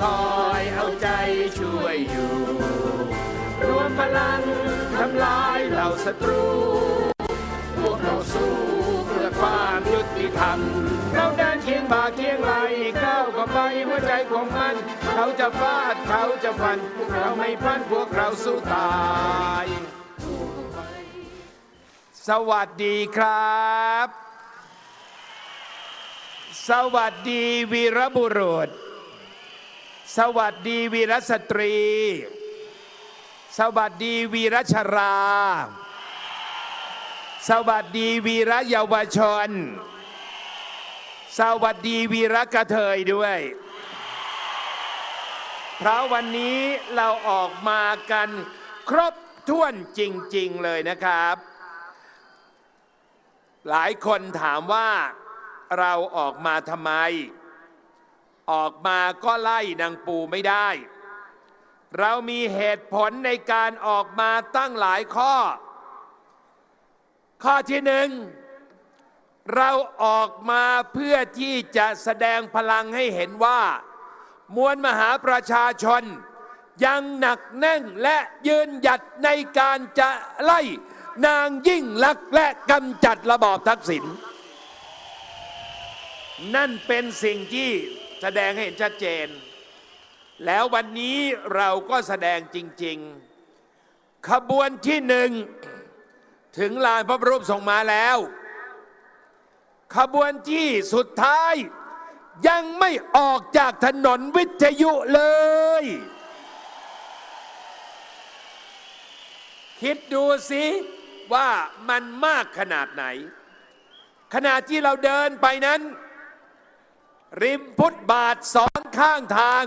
คอยเอาใจช่วยอยู่ รวมพลังทำลายเหล่าศัตรู พวกเราสู้เพื่อความยุติธรรม เราเดินเคียงบ่าเคียงไหลก้าวเข้าไปหัวใจของมัน เขาจะฟาดเขาจะฟันพวกเราไม่พันพวกเราสู้ตาย สวัสดีครับสวัสดีวีรบุรุษ สวัสดีวีรสตรี สวัสดีวีรชรา สวัสดีวีรเยาวชน สวัสดีวีรกระเทยด้วย เพราะวันนี้เราออกมากันครบถ้วนจริง ๆ เลยนะครับ หลายคนถามว่าเราออกมาทำไม ออกมาก็ไล่นางปูไม่ได้ เรามีเหตุผลในการออกมาตั้งหลายข้อ ข้อที่หนึ่งเราออกมาเพื่อที่จะแสดงพลังให้เห็นว่า มวลมหาประชาชน ยังหนักแน่นและยืนหยัดในการจะไล่นางยิ่งลักษณ์และกำจัดระบอบทักษิณนั่นเป็นสิ่งที่ แสดงให้เห็นชัดเจน แล้ววันนี้เราก็แสดงจริง ๆ ขบวนที่หนึ่งถึงลานพระบรมส่งมาแล้ว ขบวนที่สุดท้ายยังไม่ออกจากถนนวิทยุเลย คิดดูสิว่ามันมากขนาดไหน ขณะที่เราเดินไปนั้น ริมพุทธบาทสองข้างทาง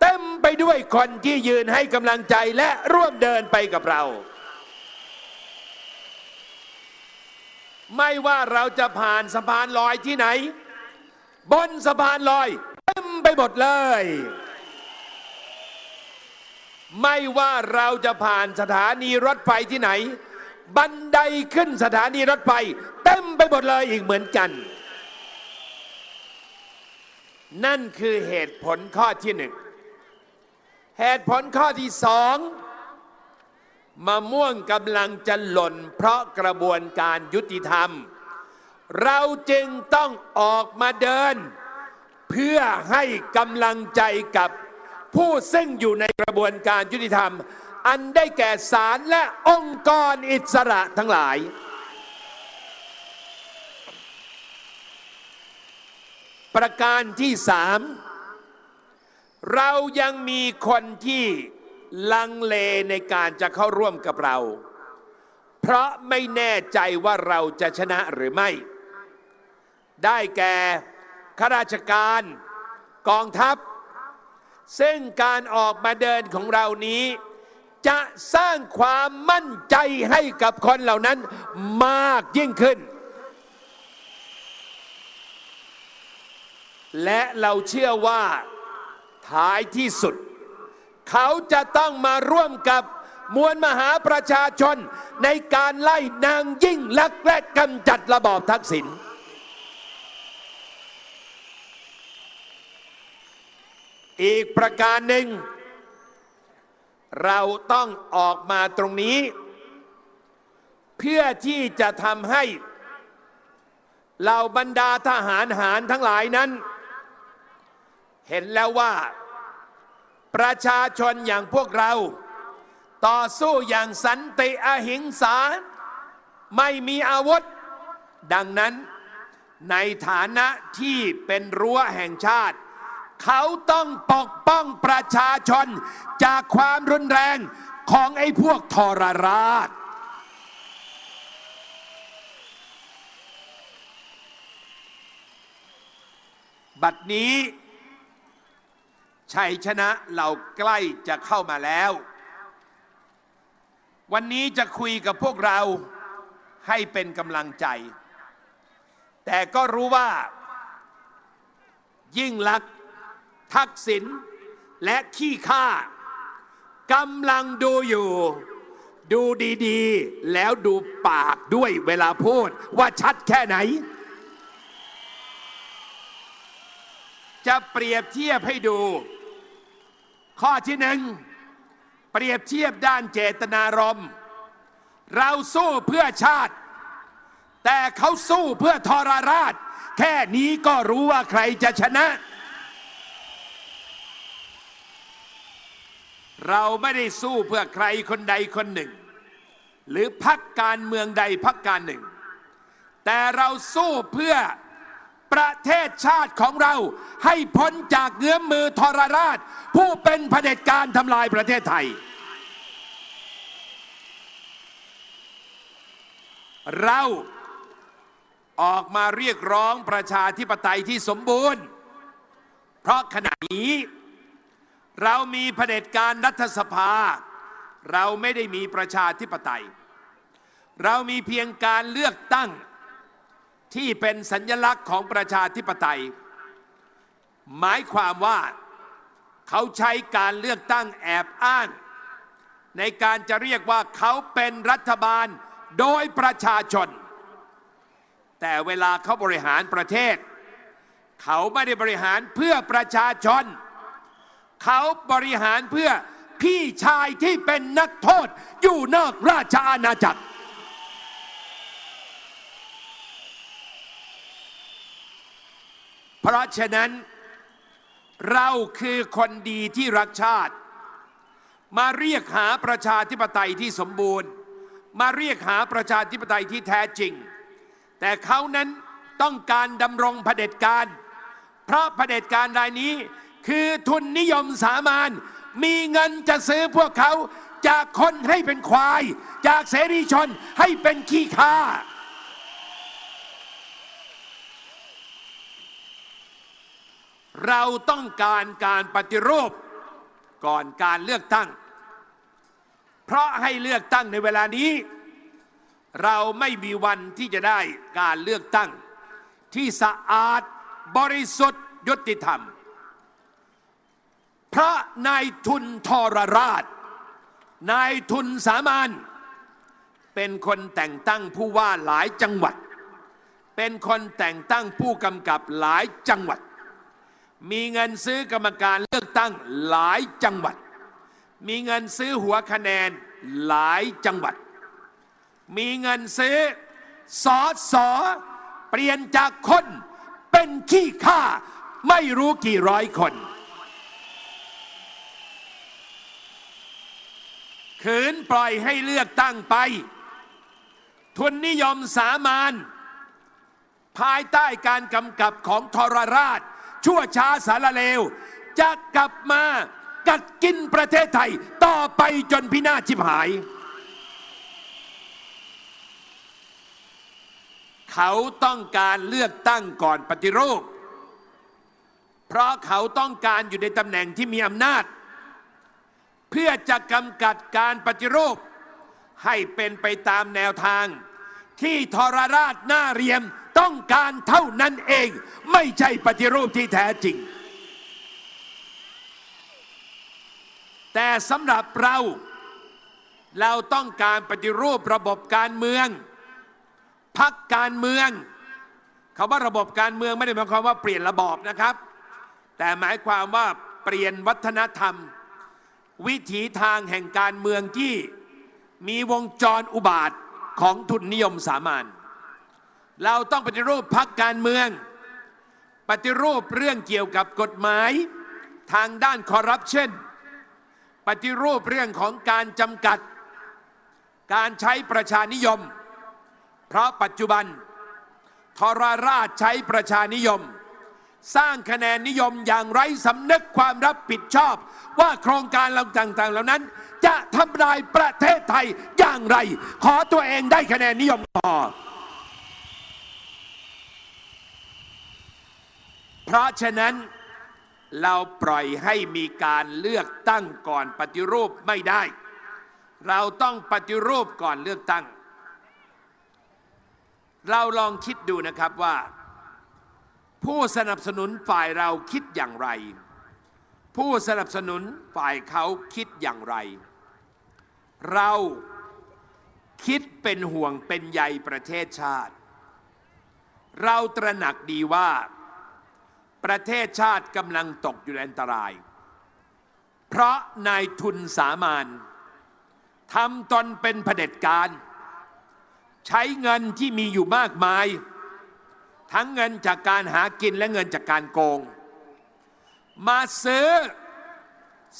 เต็มไปด้วยคนที่ยืนให้กำลังใจและร่วมเดินไปกับเรา ไม่ว่าเราจะผ่านสะพานลอยที่ไหน บนสะพานลอย เต็มไปหมดเลย ไม่ว่าเราจะผ่านสถานีรถไฟที่ไหน บันไดขึ้นสถานีรถไฟ เต็มไปหมดเลยอีกเหมือนกัน นั่นคือเหตุผลข้อที่หนึ่งเหตุผลข้อที่สองมะม่วงกำลังจะหล่น เพราะกระบวนการยุติธรรม เราจึงต้องออกมาเดิน เพื่อให้กำลังใจกับผู้ซึ่งอยู่ในกระบวนการยุติธรรม อันได้แก่ศาลและองค์กรอิสระทั้งหลาย ประการที่สามเรายังมีคนที่ลังเลในการจะเข้าร่วมกับเรา เพราะไม่แน่ใจว่าเราจะชนะหรือไม่ ได้แก่ข้าราชการกองทัพ ซึ่งการออกมาเดินของเรานี้ จะสร้างความมั่นใจให้กับคนเหล่านั้นมากยิ่งขึ้น และเราเชื่อว่าท้ายที่สุด เขาจะต้องมาร่วมกับมวลมหาประชาชนในการไล่นางยิ่งลักษณ์และกำจัดระบอบทักษิณอีกประการหนึ่ง เราต้องออกมาตรงนี้ เพื่อที่จะทำให้เหล่าบรรดาทหารหารทั้งหลายนั้น เห็นแล้วว่า ประชาชนอย่างพวกเรา ต่อสู้อย่างสันติอหิงสา ไม่มีอาวุธ ดังนั้นในฐานะที่เป็นรั้วแห่งชาติ เขาต้องปกป้องประชาชนจากความรุนแรงของไอ้พวกทรราชบัดนี้ ชัยชนะเราใกล้จะเข้ามาแล้ว วันนี้จะคุยกับพวกเราให้เป็นกำลังใจ แต่ก็รู้ว่า ยิ่งลักษณ์ทักษิณและขี้ข้ากำลังดูอยู่ ดูดีๆ แล้วดูปากด้วยเวลาพูดว่าชัดแค่ไหน จะเปรียบเทียบให้ดู ข้อที่หนึ่งเปรียบเทียบด้านเจตนารมณ์เราสู้เพื่อชาติ แต่เขาสู้เพื่อทรราช แค่นี้ก็รู้ว่าใครจะชนะ เราไม่ได้สู้เพื่อใครคนใดคนหนึ่ง หรือพักการเมืองใดพักการหนึ่ง แต่เราสู้เพื่อ ประเทศชาติของเรา ให้พ้นจากเงื้อมมือทรราช ผู้เป็นเผด็จการทำลายประเทศไทย เราออกมาเรียกร้องประชาธิปไตยที่สมบูรณ์ เพราะขณะนี้ เรามีเผด็จการรัฐสภา เราไม่ได้มีประชาธิปไตย เรามีเพียงการเลือกตั้ง ที่เป็นสัญลักษณ์ของประชาธิปไตย หมายความว่าเขาใช้การเลือกตั้งแอบอ้าง ในการจะเรียกว่าเขาเป็นรัฐบาลโดยประชาชน แต่เวลาเขาบริหารประเทศ เขาไม่ได้บริหารเพื่อประชาชน เขาบริหารเพื่อพี่ชายที่เป็นนักโทษอยู่นอกราชอาณาจักร เพราะฉะนั้นเราคือคนดีที่รักชาติ มาเรียกหาประชาธิปไตยที่สมบูรณ์ มาเรียกหาประชาธิปไตยที่แท้จริง แต่เขานั้นต้องการดำรงเผด็จการ เพราะเผด็จการรายนี้คือทุนนิยมสามานมีเงินจะซื้อพวกเขาจากคนให้เป็นควาย จากเสรีชนให้เป็นขี้ข้า เราต้องการการปฏิรูปก่อนการเลือกตั้ง เพราะให้เลือกตั้งในเวลานี้ เราไม่มีวันที่จะได้การเลือกตั้ง ที่สะอาดบริสุทธิ์ยุติธรรมเพราะนายทุนทรราช นายทุนสามัญเป็นคนแต่งตั้งผู้ว่าหลายจังหวัด เป็นคนแต่งตั้งผู้กำกับหลายจังหวัด มีเงินซื้อกรรมการเลือกตั้งหลายจังหวัด มีเงินซื้อหัวคะแนนหลายจังหวัด มีเงินซื้อสอสอเปลี่ยนจากคนเป็นขี้ข้าไม่รู้กี่ร้อยคน ขืนปล่อยให้เลือกตั้งไป ทุนนิยมสามานภายใต้การกำกับของทรราช ชั่วช้าสารเลว จะกลับมากัดกินประเทศไทย ต่อไปจนพินาศชิบหาย เขาต้องการเลือกตั้งก่อนปฏิรูป เพราะเขาต้องการอยู่ในตำแหน่งที่มีอำนาจ เพื่อจะกำกัดการปฏิรูป ให้เป็นไปตามแนวทาง ที่ทรราชหน้าเรียมต้องการเท่านั้นเอง ไม่ใช่ปฏิรูปที่แท้จริง แต่สำหรับเรา เราต้องการปฏิรูประบบการเมืองพักการเมืองคาว่าระบบการเมืองไม่ได้หมายความว่าเปลี่ยนระบอบนะครับ แต่หมายความว่าเปลี่ยนวัฒนธรรม วิถีทางแห่งการเมืองที่มีวงจรอุบาท ของทุนนิยมสามัญเราต้องปฏิรูปพักการเมือง ปฏิรูปเรื่องเกี่ยวกับกฎหมาย ทางด้านคอร์รัปชันปฏิรูปเรื่องของการจำกัด การใช้ประชานิยม เพราะปัจจุบันทรราชใช้ประชานิยม สร้างคะแนนนิยมอย่างไร้สำนึกความรับผิดชอบ ว่าโครงการเราต่างๆ เหล่านั้น จะทำลายประเทศไทยอย่างไร ขอตัวเองได้คะแนนนิยมต่อเพราะฉะนั้นเราปล่อยให้มีการเลือกตั้งก่อนปฏิรูปไม่ได้ เราต้องปฏิรูปก่อนเลือกตั้ง เราลองคิดดูนะครับว่า ผู้สนับสนุนฝ่ายเราคิดอย่างไร ผู้สนับสนุนฝ่ายเขาคิดอย่างไร เราคิดเป็นห่วงเป็นใยประเทศชาติ เราตระหนักดีว่าประเทศชาติกำลังตกอยู่ในอันตราย เพราะนายทุนสามานทำตนเป็นเผด็จการ ใช้เงินที่มีอยู่มากมาย ทั้งเงินจากการหากินและเงินจากการโกง มาซื้อ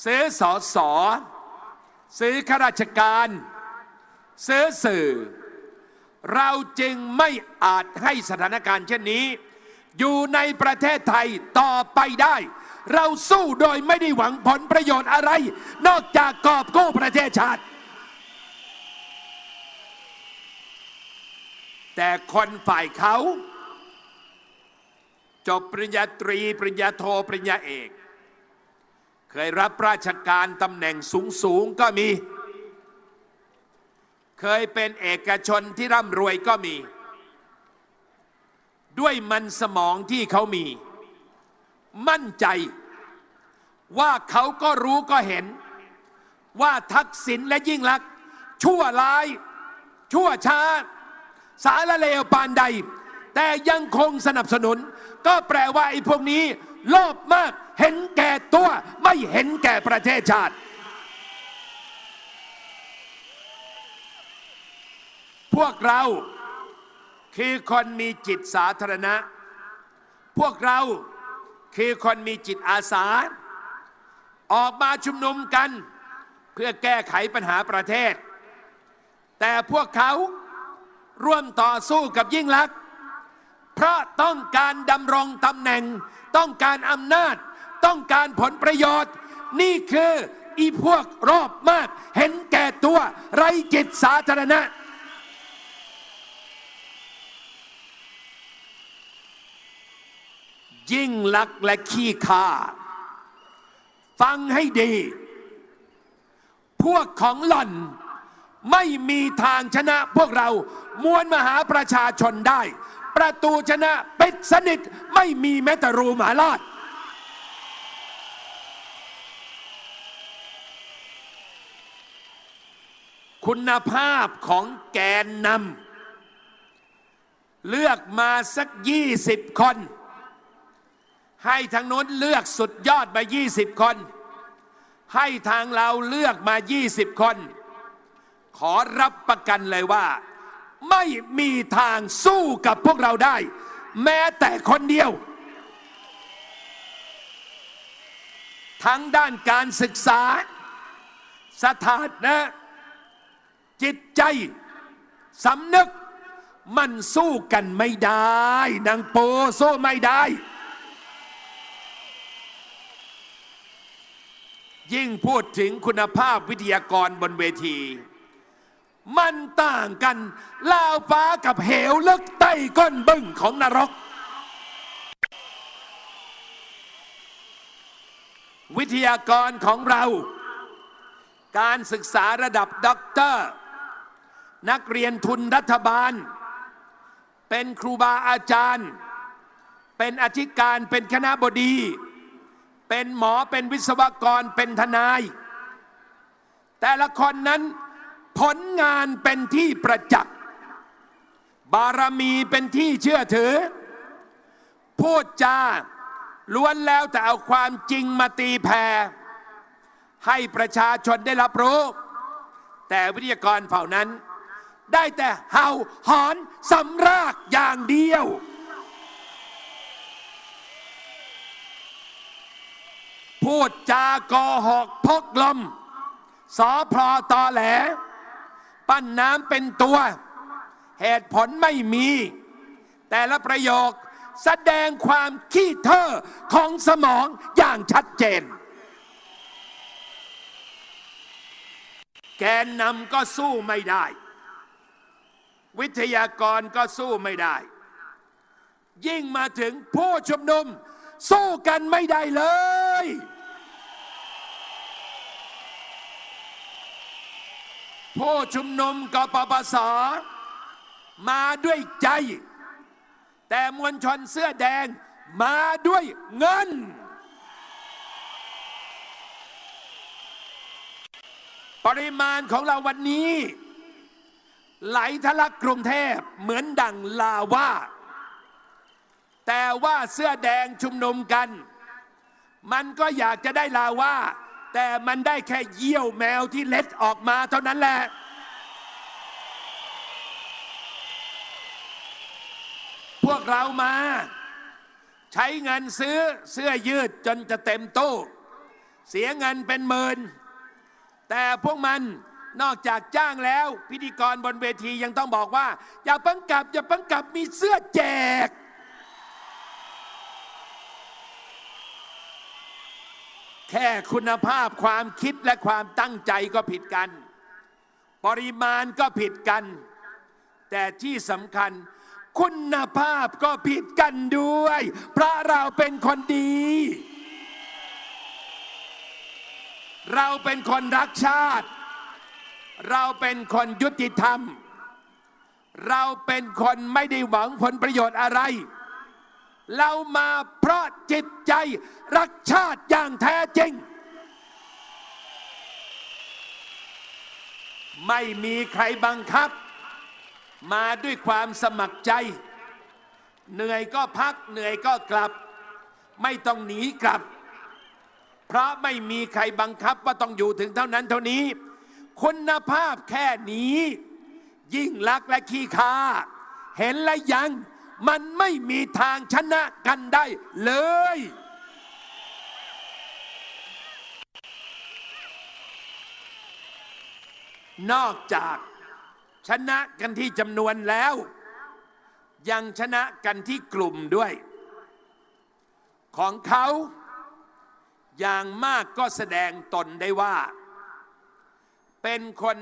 ซื้อสอสอ ซื้อข้าราชการ ซื้อสื่อ เราจึงไม่อาจให้สถานการณ์เช่นนี้ อยู่ในประเทศไทยต่อไปได้ เราสู้โดยไม่ได้หวังผลประโยชน์อะไร นอกจากกอบกู้ประเทศชาติ แต่คนฝ่ายเขา จบปริญญาตรี ปริญญาโท ปริญญาเอก เคยรับราชการตำแหน่งสูงสูงก็มี เคยเป็นเอกชนที่ร่ำรวยก็มี ด้วยมันสมองที่เขามี มั่นใจว่าเขาก็รู้ก็เห็น ว่าทักษิณและยิ่งลักษณ์ชั่วร้าย ชั่วช้า สารเลวปานใด แต่ยังคงสนับสนุน ก็แปลว่าไอ้พวกนี้โลภมาก เห็นแก่ตัวไม่เห็นแก่ประเทศชาติ พวกเราคือคนมีจิตสาธารณะ พวกเราคือคนมีจิตอาสา ออกมาชุมนุมกัน เพื่อแก้ไขปัญหาประเทศ แต่พวกเขาร่วมต่อสู้กับยิ่งลักษณ์เพราะต้องการดำรงตำแหน่งต้องการอำนาจ ต้องการผลประโยชน์ นี่คืออีพวกรอบมาก เห็นแก่ตัวไรจิตสาธารณะ ยิ่งลักและขี้ขาฟังให้ดี พวกของหล่อนไม่มีทางชนะพวกเรา มวลมหาประชาชนได้ ประตูชนะปิดสนิท ไม่มีแม้แต่รูหมาลอด คุณภาพของแกนนำเลือกมาสักยี่สิบคน ให้ทางโน้นเลือกสุดยอดมายี่สิบคน ให้ทางเราเลือกมายี่สิบคน ขอรับประกันเลยว่า ไม่มีทางสู้กับพวกเราได้ แม้แต่คนเดียว ทั้งด้านการศึกษา สถานะ จิตใจสำนึก มันสู้กันไม่ได้ นางโปสู้ไม่ได้ ยิ่งพูดถึงคุณภาพวิทยากรบนเวที มันต่างกันลาวฟ้ากับเหวลึกใต้ก้นบึ้งของนรก วิทยากรของเรา การศึกษาระดับด็อกเตอร์ นักเรียนทุนรัฐบาล เป็นครูบาอาจารย์ เป็นอธิการเป็นคณะบดี เป็นหมอเป็นวิศวกรเป็นทนาย แต่ละคนนั้นผลงานเป็นที่ประจักษ์ บารมีเป็นที่เชื่อถือ พูดจาล้วนแล้วแต่เอาความจริงมาตีแผ่ให้ประชาชนได้รับรู้ แต่วิทยากรเผ่านั้น ได้แต่เห่าหอนสำรากอย่างเดียว พูดจากอหอกพกลม สอพลอตอแหล ปั้นน้ำเป็นตัว เหตุผลไม่มี แต่ละประโยคแสดงความขี้เท่อของสมองอย่างชัดเจน แกนนำก็สู้ไม่ได้ วิทยากรก็สู้ไม่ได้ ยิ่งมาถึงผู้ชุมนุม สู้กันไม่ได้เลย ผู้ชุมนุมกปปสมาด้วยใจ แต่มวลชนเสื้อแดงมาด้วยเงิน ปริมาณของเราวันนี้ ไหลทะลักกรุงเทพเหมือนดังลาว่า แต่ว่าเสื้อแดงชุมนุมกัน มันก็อยากจะได้ลาว่า แต่มันได้แค่เยี่ยวแมวที่เล็ดออกมาเท่านั้นแหละ พวกเรามา ใช้เงินซื้อเสื้อยืดจนจะเต็มตู้ เสียเงินเป็นหมื่นแต่พวกมัน นอกจากจ้างแล้ว พิธีกรบนเวทียังต้องบอกว่า อย่าเพิ่งกลับ อย่าเพิ่งกลับมีเสื้อแจก แค่คุณภาพความคิดและความตั้งใจก็ผิดกัน ปริมาณก็ผิดกัน แต่ที่สำคัญคุณภาพก็ผิดกันด้วย เพราะเราเป็นคนดี เราเป็นคนรักชาติ เราเป็นคนยุติธรรม เราเป็นคนไม่ได้หวังผลประโยชน์อะไร เรามาเพราะจิตใจรักชาติอย่างแท้จริง ไม่มีใครบังคับ มาด้วยความสมัครใจ เหนื่อยก็พักเหนื่อยก็กลับ ไม่ต้องหนีกลับ เพราะไม่มีใครบังคับว่าต้องอยู่ถึงเท่านั้นเท่านี้ คุณภาพแค่นี้ ยิ่งลักษณ์และขี้คาเห็นและยัง มันไม่มีทางชนะกันได้เลย นอกจากชนะกันที่จำนวนแล้ว ยังชนะกันที่กลุ่มด้วย ของเขาอย่างมากก็แสดงตนได้ว่า เป็นคน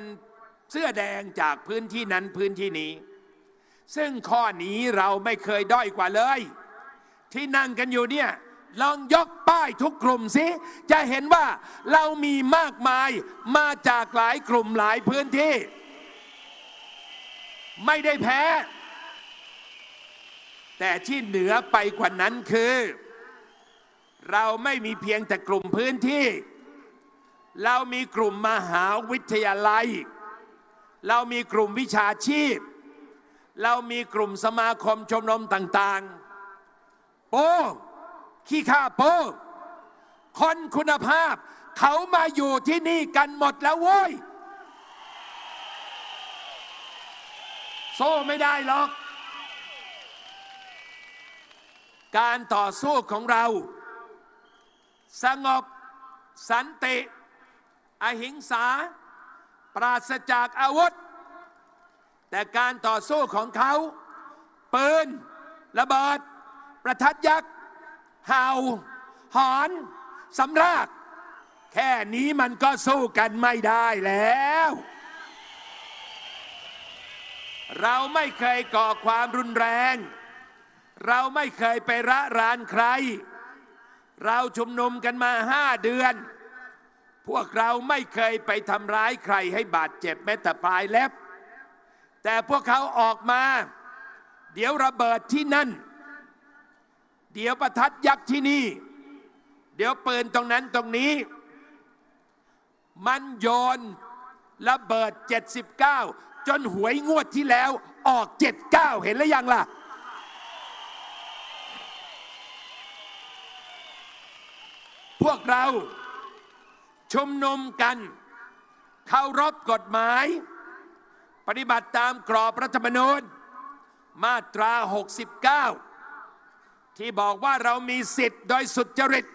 เสื้อแดงจากพื้นที่นั้นพื้นที่นี้ ซึ่งข้อนี้เราไม่เคยด้อยกว่าเลย ที่นั่งกันอยู่เนี่ยลองยกป้ายทุกกลุ่มสิ จะเห็นว่าเรามีมากมายมาจากหลายกลุ่มหลายพื้นที่ ไม่ได้แพ้ แต่ที่เหนือไปกว่านั้นคือ เราไม่มีเพียงแต่กลุ่มพื้นที่ เรามีกลุ่มมหาวิทยาลัย เรามีกลุ่มวิชาชีพ เรามีกลุ่มสมาคมชมรมต่างๆ โป้ขี้ข้าโป้คนคุณภาพ เขามาอยู่ที่นี่กันหมดแล้วโว้ย โซ่ไม่ได้หรอก การต่อสู้ของเรา สงบสันติ อหิงสา ปราศจากอาวุธ แต่การต่อสู้ของเขา ปืน ระเบิด ประทัดยักษ์เห่าหอนสำราก แค่นี้มันก็สู้กันไม่ได้แล้ว เราไม่เคยก่อความรุนแรง เราไม่เคยไประรานใคร เราชุมนุมกันมาห้าเดือน พวกเราไม่เคยไปทำร้ายใครให้บาดเจ็บแม้แต่ปลายเล็บ แต่พวกเขาออกมา เดี๋ยวระเบิดที่นั่น เดี๋ยวประทัดยักษ์ที่นี่ เดี๋ยวปืนตรงนั้นตรงนี้ มันโยนระเบิด 79 จนหวยงวดที่แล้วออก 79 เห็นแล้วยังล่ะพวกเรา ชุมนุมกันเคารพกฎหมาย ปฏิบัติตามกรอบรัฐธรรมนูญ มาตรา 69 ที่บอกว่าเรามีสิทธิ์โดยสุจริต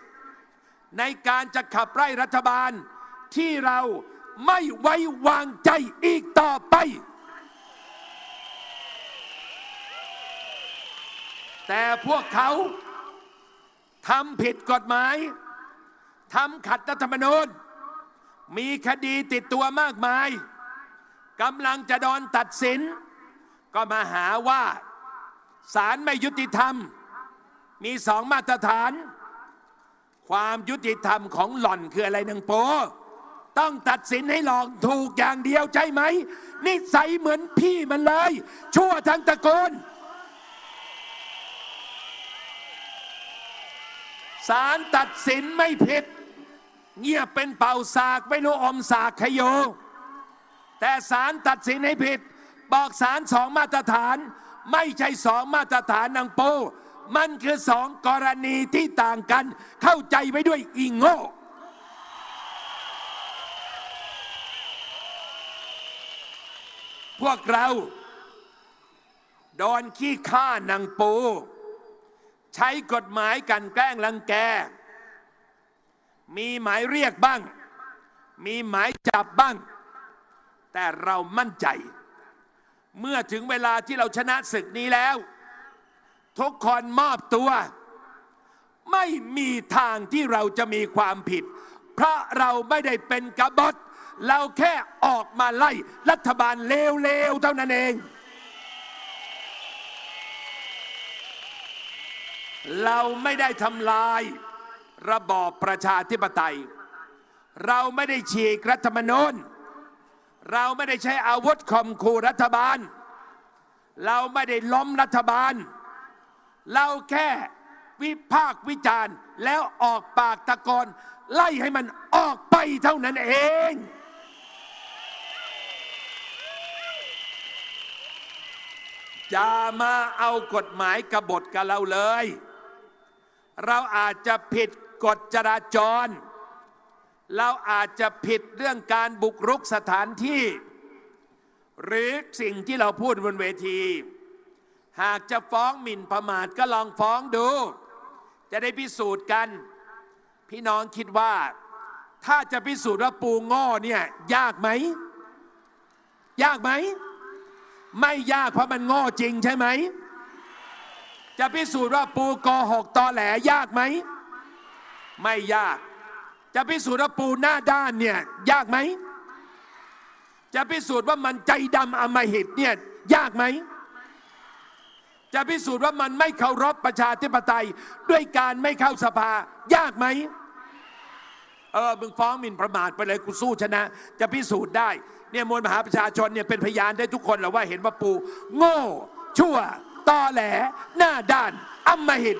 ในการจะขับไล่รัฐบาลที่เราไม่ไว้วางใจอีกต่อไป แต่พวกเขาทำผิดกฎหมายทำขัดรัฐธรรมนูญ มีคดีติดตัวมากมายกำลังจะโดนตัดสิน ก็มาหาว่าศาลไม่ยุติธรรม มีสองมาตรฐาน ความยุติธรรมของหล่อนคืออะไรนังโป ต้องตัดสินให้หลอกถูกอย่างเดียวใช่ไหม นิสัยเหมือนพี่มันเลย ชั่วทั้งตระกูลศาลตัดสินไม่ผิด เงียบเป็นเป่าสากไม่รู้อมสากขยโย แต่ศาลตัดสินให้ผิด บอกศาลสองมาตรฐาน ไม่ใช่สองมาตรฐานนางโป มันคือสองกรณีที่ต่างกัน เข้าใจไว้ด้วยอิงโง่พวกเราโดนขี้ข้านางปู ใช้กฎหมายกันแกล้งรังแก มีหมายเรียกบ้าง มีหมายจับบ้าง แต่เรามั่นใจ เมื่อถึงเวลาที่เราชนะศึกนี้แล้ว ทุกคนมอบตัว ไม่มีทางที่เราจะมีความผิด เพราะเราไม่ได้เป็นกบฏเราแค่ออกมาไล่รัฐบาลเลวๆเท่านั้นเอง เราไม่ได้ทำลาย ระบอบประชาธิปไตย เราไม่ได้ฉีกรัฐธรรมนูญ เราไม่ได้ใช้อาวุธข่มขู่รัฐบาล เราไม่ได้ล้มรัฐบาล เราแค่วิพากษ์วิจารณ์แล้วออกปากตะกอนไล่ให้มันออกไปเท่านั้นเองอย่ามาเอากฎหมายกบฏกับเราเลย เราอาจจะผิด กฎจราจร เราอาจจะผิดเรื่องการบุกรุกสถานที่ หรือสิ่งที่เราพูดบนเวที หากจะฟ้องหมิ่นประมาทก็ลองฟ้องดู จะได้พิสูจน์กัน พี่น้องคิดว่า ถ้าจะพิสูจน์ว่าปูโง่เนี่ยยากไหม ยากไหม ไม่ยากเพราะมันโง่จริงใช่ไหมจะพิสูจน์ว่าปูโกหกตอแหลยากไหม ไม่ยาก จะพิสูจน์ว่าปูหน้าด้านเนี่ยยากไหม จะพิสูจน์ว่ามันใจดำอำมหิตเนี่ยยากไหม จะพิสูจน์ว่ามันไม่เคารพประชาธิปไตยด้วยการไม่เข้าสภายากไหมเออมึงฟ้องหมิ่นประมาทไปเลยกูสู้ชนะ จะพิสูจน์ได้เนี่ยมวลมหาประชาชนเนี่ยเป็นพยานได้ทุกคนแหละว่าเห็นว่าปู โง่ ชั่วตอแหล หน้าด้านอำมหิต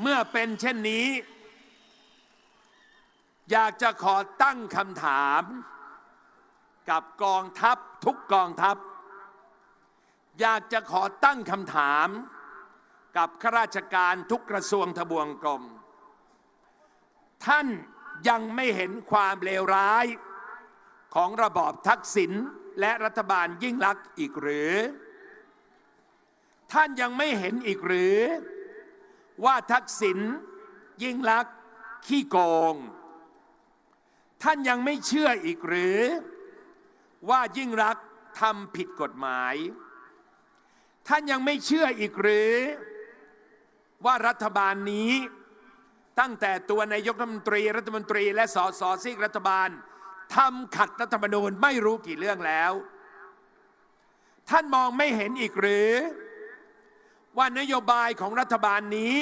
เมื่อเป็นเช่นนี้ อยากจะขอตั้งคำถาม กับกองทัพทุกกองทัพ อยากจะขอตั้งคำถาม กับข้าราชการทุกกระทรวงทบวงกรม ท่านยังไม่เห็นความเลวร้ายของระบอบทักษิณและรัฐบาลยิ่งลักษณ์อีกหรือ ท่านยังไม่เห็นอีกหรือ ว่าทักษิณยิ่งลักษณ์ขี้โกง ท่านยังไม่เชื่ออีกหรือ ว่ายิ่งรักทำผิดกฎหมาย ท่านยังไม่เชื่ออีกหรือ ว่ารัฐบาลนี้ ตั้งแต่ตัวนายกรัฐมนตรีรัฐมนตรีและสสซีกรัฐบาลทำขัดรัฐธรรมนูญไม่รู้กี่เรื่องแล้ว ท่านมองไม่เห็นอีกหรือ ว่านโยบายของรัฐบาลนี้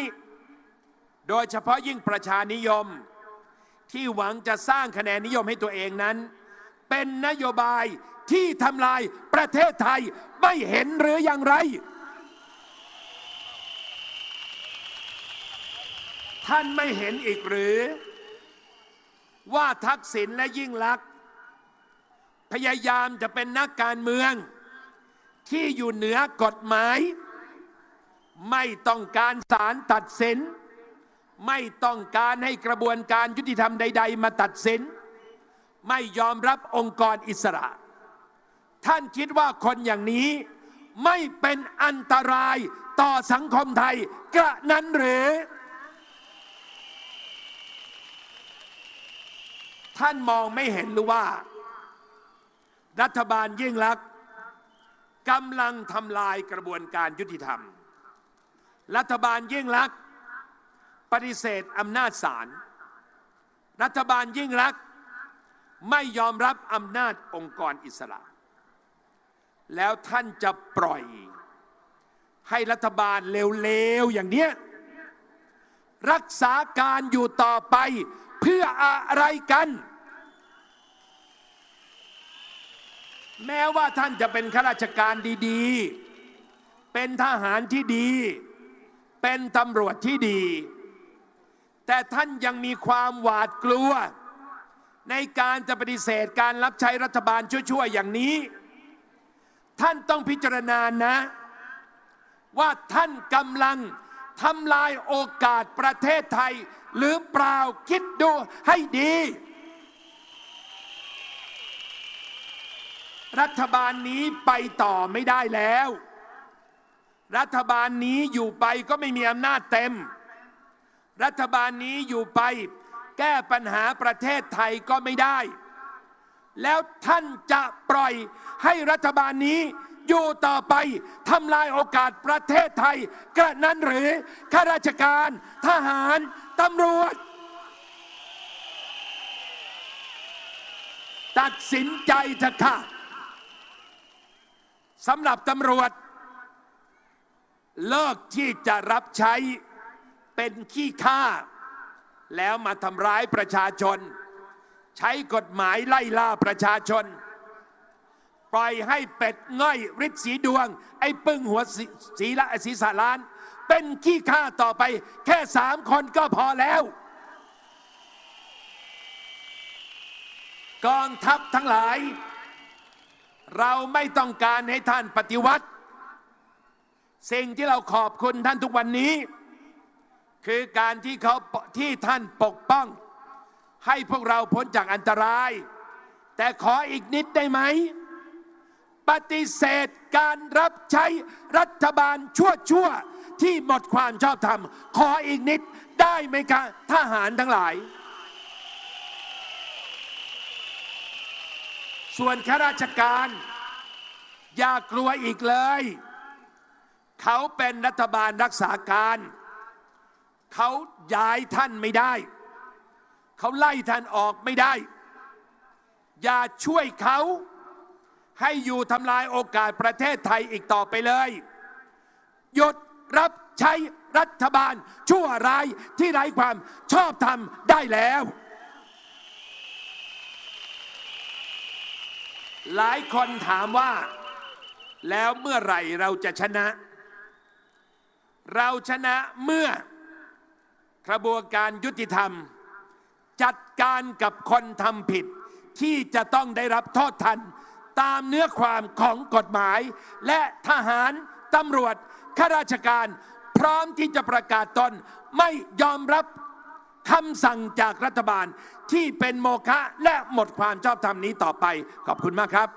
โดยเฉพาะยิ่งประชานิยม ที่หวังจะสร้างคะแนนนิยมให้ตัวเองนั้น เป็นนโยบายที่ทำลายประเทศไทยไม่เห็นหรืออย่างไร ท่านไม่เห็นอีกหรือ ว่าทักษิณและยิ่งลักษณ์พยายามจะเป็นนักการเมือง ที่อยู่เหนือกฎหมาย ไม่ต้องการศาลตัดสิน ไม่ต้องการให้กระบวนการยุติธรรมใด ๆ มาตัดสิน ไม่ยอมรับองค์กรอิสระ ท่านคิดว่าคนอย่างนี้ไม่เป็นอันตรายต่อสังคมไทยกระนั้นหรือ ท่านมองไม่เห็นหรือว่า รัฐบาลยิ่งลักษณ์กำลังทำลายกระบวนการยุติธรรม รัฐบาลยิ่งลักปฏิเสธอำนาจศาลรัฐบาลยิ่งลักไม่ยอมรับอำนาจองค์กรอิสระ แล้วท่านจะปล่อย ให้รัฐบาลเลวๆอย่างเนี้ยรักษาการอยู่ต่อไปเพื่ออะไรกัน แม้ว่าท่านจะเป็นข้าราชการดี ๆ เป็นทหารที่ดี เป็นตำรวจที่ดี แต่ท่านยังมีความหวาดกลัว ในการจะปฏิเสธการรับใช้รัฐบาลชั่วๆอย่างนี้ ท่านต้องพิจารณานะ ว่าท่านกำลังทำลายโอกาสประเทศไทย หรือเปล่าคิดดูให้ดี รัฐบาลนี้ไปต่อไม่ได้แล้ว รัฐบาลนี้อยู่ไปก็ไม่มีอำนาจเต็ม รัฐบาลนี้อยู่ไป แก้ปัญหาประเทศไทยก็ไม่ได้ แล้วท่านจะปล่อยให้รัฐบาลนี้อยู่ต่อไปทำลายโอกาสประเทศไทย กระนั้นหรือข้าราชการ ทหารตำรวจ ตัดสินใจเถอะค่ะสำหรับตำรวจ เลิกที่จะรับใช้เป็นขี้ข้าแล้วมาทำร้ายประชาชน ใช้กฎหมายไล่ล่าประชาชน ปล่อยให้เป็ดง่อยฤทธิ์สีดวง ไอ้ปึ้งหัวสีสละศีรษะล้าน เป็นขี้ข้าต่อไป แค่สามคนก็พอแล้วกองทัพทั้งหลาย เราไม่ต้องการให้ท่านปฏิวัติ สิ่งที่เราขอบคุณท่านทุกวันนี้ คือการที่เขาที่ท่านปกป้อง ให้พวกเราพ้นจากอันตราย แต่ขออีกนิดได้ไหม ปฏิเสธการรับใช้รัฐบาลชั่วชั่วๆที่หมดความชอบธรรม ขออีกนิดได้ไหมคะทหารทั้งหลาย ส่วนข้าราชการ อย่ากลัวอีกเลย เขาเป็นรัฐบาลรักษาการ เขาย้ายท่านไม่ได้ เขาไล่ท่านออกไม่ได้ อย่าช่วยเขาให้อยู่ทำลายโอกาสประเทศไทยอีกต่อไปเลย หยุดรับใช้รัฐบาลชั่วร้ายที่ไร้ความชอบธรรมได้แล้ว หลายคนถามว่า แล้วเมื่อไหร่เราจะชนะ เราชนะเมื่อกระบวนการยุติธรรม จัดการกับคนทำผิด ที่จะต้องได้รับโทษทัน ตามเนื้อความของกฎหมาย และทหารตำรวจข้าราชการ พร้อมที่จะประกาศตนไม่ยอมรับคำสั่งจากรัฐบาลที่เป็นโมฆะและหมดความชอบธรรมนี้ต่อไป ขอบคุณมากครับ